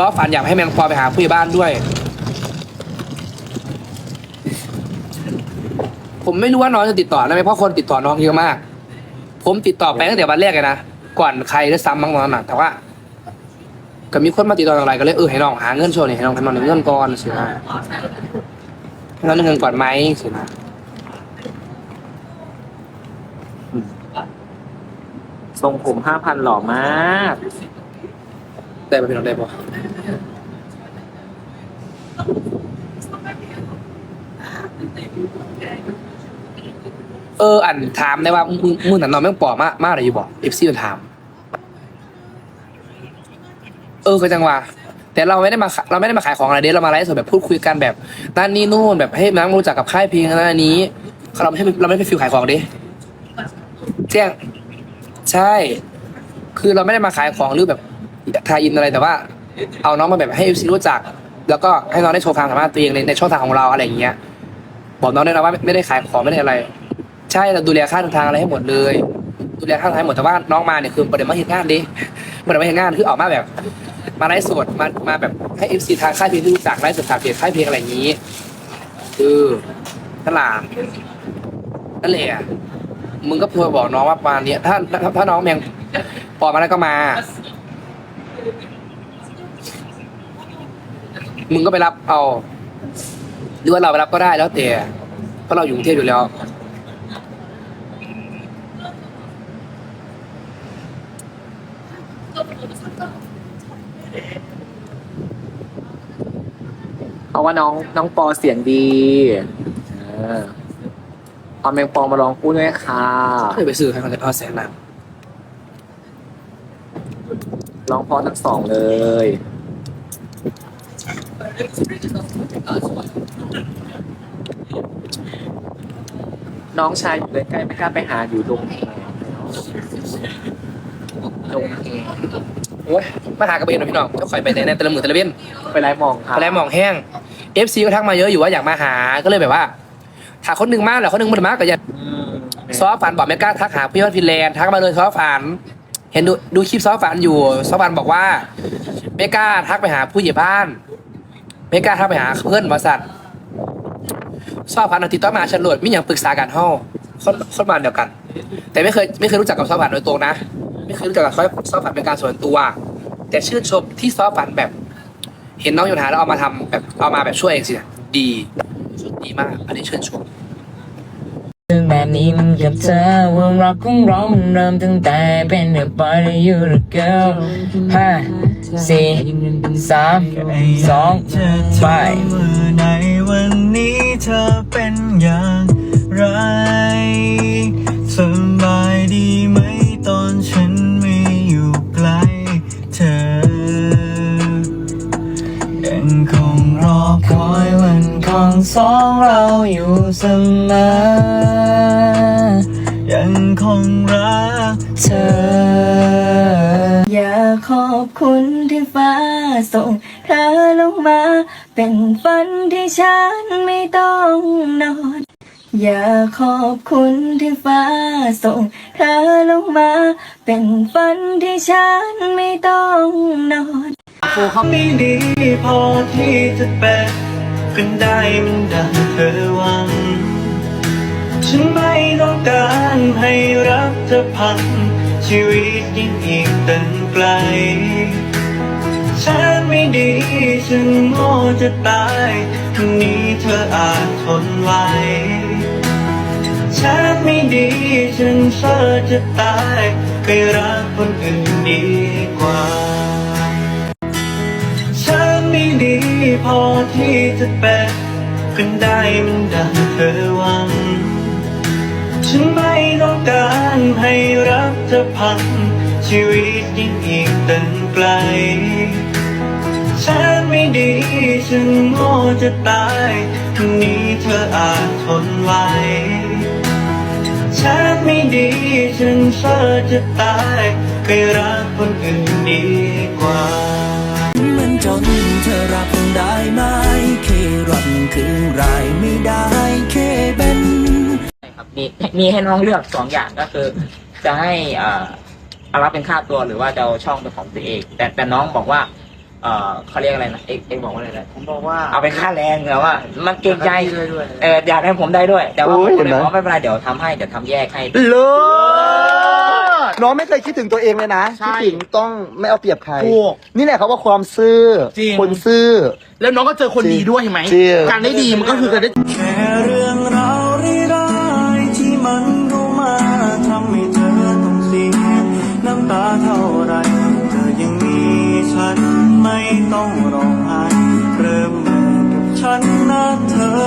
อฝันอยากให้แมงปอไปหาผู้ใหญ่บ้านด้วย ผมไม่รู้ว่าน้องจะติดต่อได้ไหมเพราะคนติดต่อน้องเยอะมาก ผมติดต่อไปตั้งแต่วันแรกเลยนะก่อนใครด้ซ้ำบางวันนะแต่ว่า ก็มีคนมาติดต่ออะไรก็เลยเออให้น้องหาเงินโชว์นี่ให้น้องให้น้องเงินก่อนสินะให้น้องเงินก่อนไหมสินะทรงผมห้าพันหล่อมาก ได้ปะพี่น้องได้ปะเอออันถามได้ว่ามึงมึงหนันนอนแม่งปอมากมากเลยอยู่บอกเอฟซีมันถาม เออคือจังวะแต่เราไม่ได้มาเราไม่ได้มาขายของอะไรเด้เรามาไลฟ์สดแบบพูดคุยกันแบบด้านนี้นู่นแบบให้นังรู้จักกับค่ายเพลงนั้นอันนี้เราไม่ใช่เราไม่ไปฟิลขายของเด้แจ้งใช่ คือเราไม่ได้มาขายของหรือแบบ ทายอินอะไรแต่ว่า เอาน้องมาแบบให้เอฟซีรู้จัก แล้วก็ให้น้องได้โชว์ความสามารถตัวเองในในช่องทางของเราอะไรอย่างเงี้ยบอกน้องด้วยนะว่าไม่ไม่ได้ขายของไม่ได้อะไร ใช่เราดูแลค่าเดินทางอะไรให้หมดเลย ดูแลค่าทางให้หมดแต่ว่าน้องมาเนี่ยคือประเด็นมาเห็นงานดิประเด็นมาเห็นงานคือออกมาแบบ มาไลฟ์สดมามาแบบให้เอฟซีทางค่ายเพลงที่รู้จักไลฟ์สดผ่านเพจค่ายเพลงอะไรอย่างนี้คือตลาดนั่นแหละมึงก็พูดบอกน้องว่าประมาณเนี้ยถ้าถ้าถ้าน้องแมงปอมาแล้วก็มา มึงก็ไปรับเอา หรือว่าเราไปรับก็ได้แล้วแต่เพราะเราอยู่กรุงเทพอยู่แล้ว เพราะว่าน้องน้องปอเสียงดี เออเอาแมงปอมาลองพูดด้วยค่ะ เคยไปซื้อใครคนจะทอดแสนน้ ร้องเพอทั้งสองเลย น้องชายอยู่ใกล้ๆไม่กล้าไปหาอยู่ดงแหดงแหำโอ้ยมาหากระเบนหน่อยพี่น้องเจ้าข่อยไปในในแต่ละหมื่นแต่ละเบี้ยนไปไล่มองครับไปแล้วมองแห้งเอฟซีก็ทักมาเยอะอยู่ว่าอยากมาหาก็เลยแบบว่าถ้าคนหนึ่งมาแล้วคนหนึ่งมันมากก็อย่าอืม ซอฟฝันบอกไม่กล้าทักหาพี่วันฟินแลนด์ทักมาเลยซอฟฝัน เห็นดูดูคลิปซอฟันอยู่ซอฟันบอกว่าไม่กาทักไปหาผู้ใหญ่บ้านไม่กาทักไปหาเพื่อนบริษัทซอฟันเอาติดต่อมาฉันโหลดม่อย่างปรึกษากันห้องคนคนมาเดียวกัน แต่ไม่เคยไม่เคยรู้จักกับซอฟันโดยตรงนะ ไม่เคยรู้จักกับซอฟซอฟฝันเป็นการส่วนตัว แต่ชื่นชมที่ซอฟันแบบ เห็นน้องอยู่หาแล้วเอามาทำแบบเอามาแบบช่วยเองสิดีดีมาก อันนี้ชื่นชม เรื่องแบบนี้มันกับเธอว่ารักของเรามันเริ่มตั้งแต่เป็นเด็กไปอยู่หรือเกิลห้าสี่สามสองไปเมื่อในวันนี้เธอเป็นอย่างไรสบายดีไหมตอนฉันไม่อยู่ใกล้เธอ ยังคงรอคอยวันของสองเราอยู่เสมอ คงรักเธอ อยากขอบคุณที่ฟ้าส่งเธอลงมา เป็นฝันที่ฉันไม่ต้องนอนอยากขอบคุณที่ฟ้าส่งเธอลงมา เป็นฝันที่ฉันไม่ต้องนอนไม่ดีพอที่จะเป็นเป็นได้มันดังเธอหวัง ฉันไม่ต้องการให้รักเธอพังชีวิตยิ่งอีกตั้งไกล ฉันไม่ดีฉันโง่จะตายวันนี้เธออาจทนไหวฉันไม่ดีฉันเฟ้อจะตายไปรักคนอื่นดีกว่า ฉันไม่ดีพอที่จะเป็นเป็นได้มันดังเธอวัง ธอพังชีวิตยิ่งอีกตั้งไกล ฉันไม่ดีฉันโง่จะตายวันนี้เธออาจทนไหวฉันไม่ดีฉันเฟ้อจะตายไปรักคนอื่นดีกว่ามันจนเธอรับได้ไหมเครับคือรายไม่ได้เคเป็น ครับมีมีให้น้องเลือกสองอย่างก็คือ จะให้เอ่อเอารับเป็นค่าตัวหรือว่าจะเอาช่องเป็นของตัวเอง แต่แต่น้องบอกว่า เอเออเขาเรียกอะไรนะเอ็กเอ็กบอกว่าอะไรนะผมบอกว่าเอาไปค่าแรงเหรอว่า มันเกรงใจด้วยด้วยเอออยากให้ผมได้ด้วย แต่ว่าโอ้ผมยก็เลยเห็นไหม บอกว่าไม่เป็นไรเดี๋ยวทำให้เดี๋ยวทำแยกให้ เลิศน้องไม่เคยคิดถึงตัวเองเลยนะใช่คิดถึงต้องไม่เอาเปรียบใคร ถูกนี่แหละเขาว่าความซื่อจริง คนซื่อ แล้วน้องก็เจอคนดีด้วยเห็นไหมจริง การได้ดีมันก็คือการได้ แค่เรื่อง กับฉันนะเธอ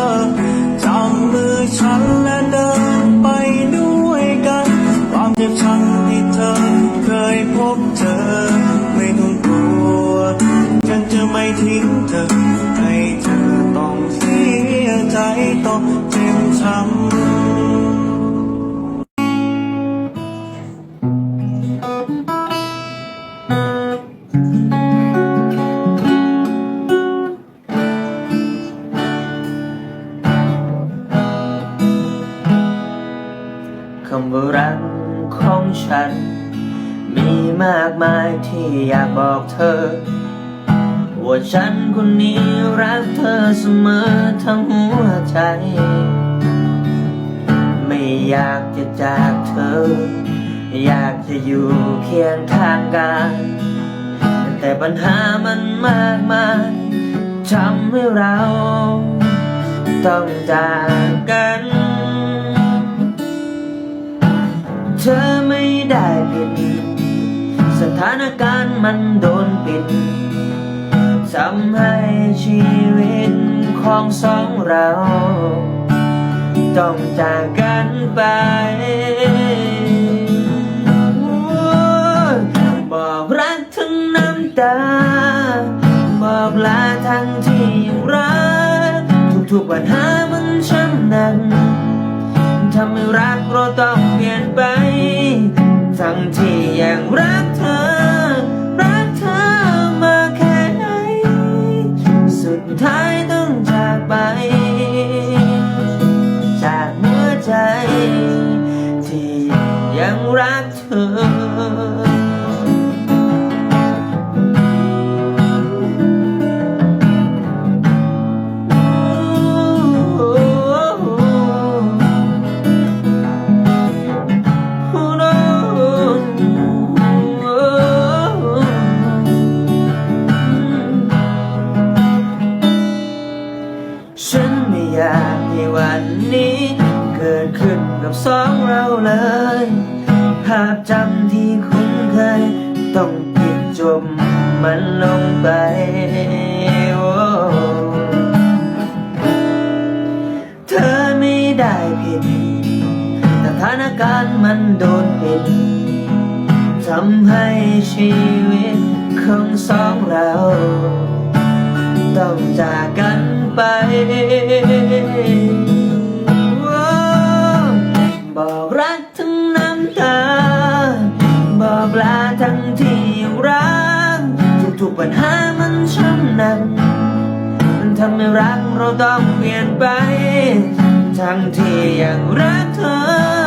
จับมือฉันและเดินไปด้วยกัน ความเจ็บช้ำที่เธอเคยพบเจอไม่ต้องกลัว ฉันจะไม่ทิ้งเธอ ให้เธอต้องเสียใจต้องเจ็บช้ำ คำว่ารักของฉัน มีมากมายที่อยากบอกเธอ ว่าฉันคนนี้รักเธอเสมอทั้งหัวใจ ไม่อยากจะจากเธอ อยากจะอยู่เคียงข้างกัน แต่ปัญหามันมากมายทำให้เรา ต้องจากกัน เธอไม่ได้ผิด สถานการณ์มันโดนปิดทำให้ชีวิตของสองเรา ต้องจากกันไปบอกรักทั้งน้ำตา บอกลาทั้งที่ยังรัก ทุกๆปัญหามันช่างหนักทำให้รักเราต้องเปลี่ยนไป รักเธอ รักเธอมาแค่ไหน สุดท้ายต้อง นี้ เกิดขึ้นกับสองเราเลย ภาพจำที่คุ้นเคย ต้องปิดจมมันลงไปโอเธอไม่ได้ผิดสถานการณ์มันโดนปิดทำให้ชีวิตของสองเรา ต้องจากกันไป บอกรักทั้งน้ำตา บอกลาทั้งที่ยังรัก ทุกๆปัญหามันช้ำหนัก มันทำให้รักเราต้องเปลี่ยนไป ทั้งที่ยังรักเธอ